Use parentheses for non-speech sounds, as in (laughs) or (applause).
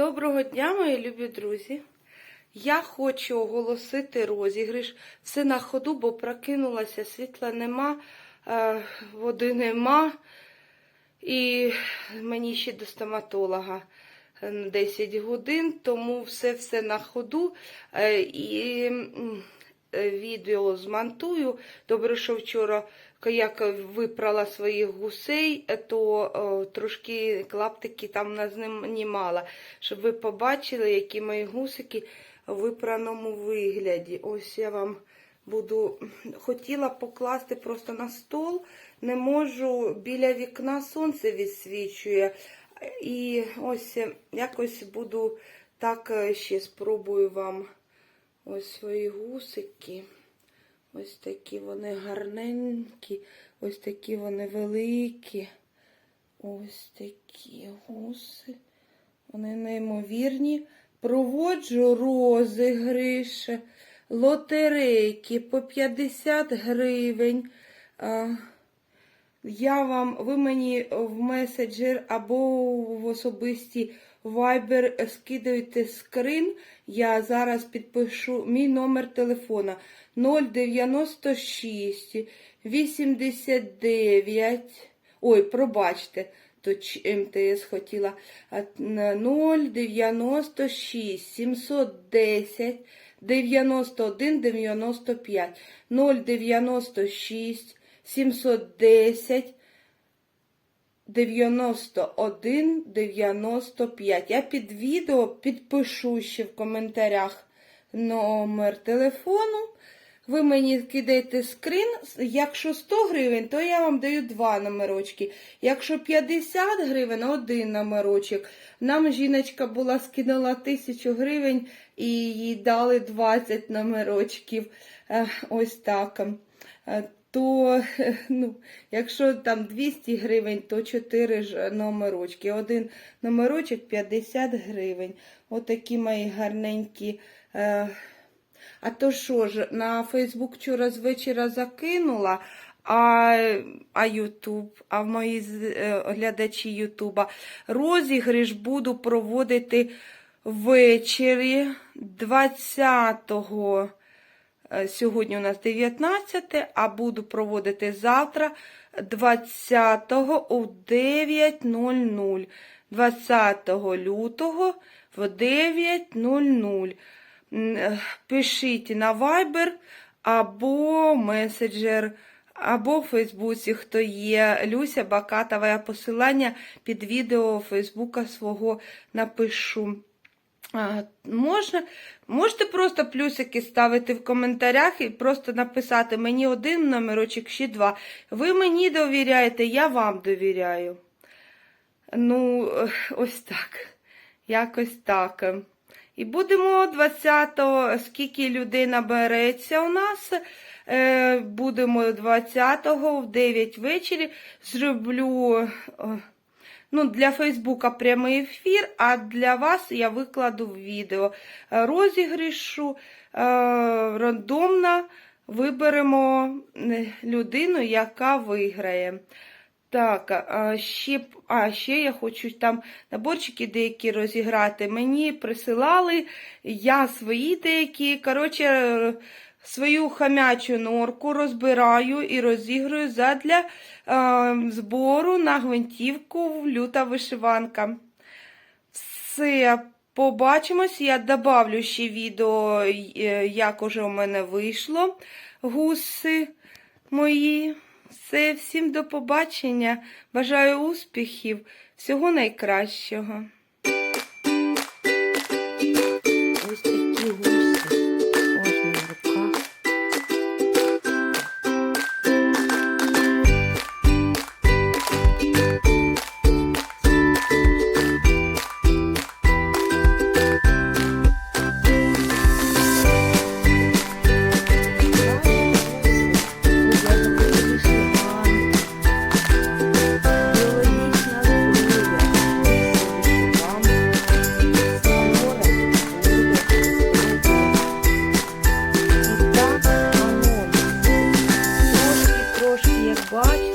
Доброго дня, мої любі друзі. Я хочу оголосити розіграш. Все на ходу, бо прокинулася, світла нема, е, води нема. І мені ще до стоматолога е, на 10 годин, тому все-все на ходу. Е, І відео змонтую. Добре, що вчора як випрала своїх гусей, е, то о, трошки клаптики там назнімала, щоб ви побачили, які мої гусики в випраному вигляді. Ось я вам буду хотіла покласти просто на стол. Не можу, біля вікна сонце відсвічує. І ось якось буду так е, ще спробую вам ось свої гусики. Ось такі вони гарненькі, ось такі вони великі. Ось такі гуси. Вони неймовірні. Проводжу розігриш, лотерейки по 50 гривень. Я вам, ви мені в меседжер або в особисті Viber скидаєте скрин. Я зараз підпишу мій номер телефона 096 89. Ой, пробачте, то МТС хотіла. А, на 096 710 91 95 096 710 91 95. Я під відео підпишу ще в коментарях номер телефону. Ви мені кидаєте скрин. Якщо 100 гривень, то я вам даю два номерочки. Якщо 50 гривень, один номерочок. Нам жіночка була скинула 1000 гривень і їй дали 20 номерочків. Е, Ось так. То, (laughs) ну, якщо там 200 гривень, то 4 ж номерочки. Один номерочок 50 гривень. Отакі мої гарненькі. Е, а то що ж, на Фейсбук вчора з вечора закинула, а, а Ютуб, а в мої е, глядачі Ютуба розіграш буду проводити ввечері 20-го. Е, Сьогодні у нас 19, а буду проводити завтра 20-го о 9.00. 20 лютого в 9.00. Е, Пишіть на Viber або меседжер, або в Фейсбуці, хто є. Люся Бакатова, я посилання під відео Фейсбука свого напишу. Можна, можете просто плюсики ставити в коментарях і просто написати мені один номерочок, ще два. Ви мені довіряєте, я вам довіряю. Ну, е, ось так. Якось так. І будемо 20-го, скільки людей набереться у нас. е, Будемо 20-го в 9 вечері. Зроблю е, ну, для Фейсбука прямий ефір, а для вас я викладу відео. Розігрішу е, рандомно виберемо е, людину, яка виграє. Так, ще, а ще я хочу там наборчики деякі розіграти. Мені присилали, я свої деякі, коротше, свою хам'ячу норку розбираю і розіграю задля е, збору на гвинтівку люта вишиванка. Все, побачимось. Я добавлю ще відео, е, як уже у мене вийшло гуси мої. Все, всім до побачення. Бажаю успіхів, всього найкращого. watch.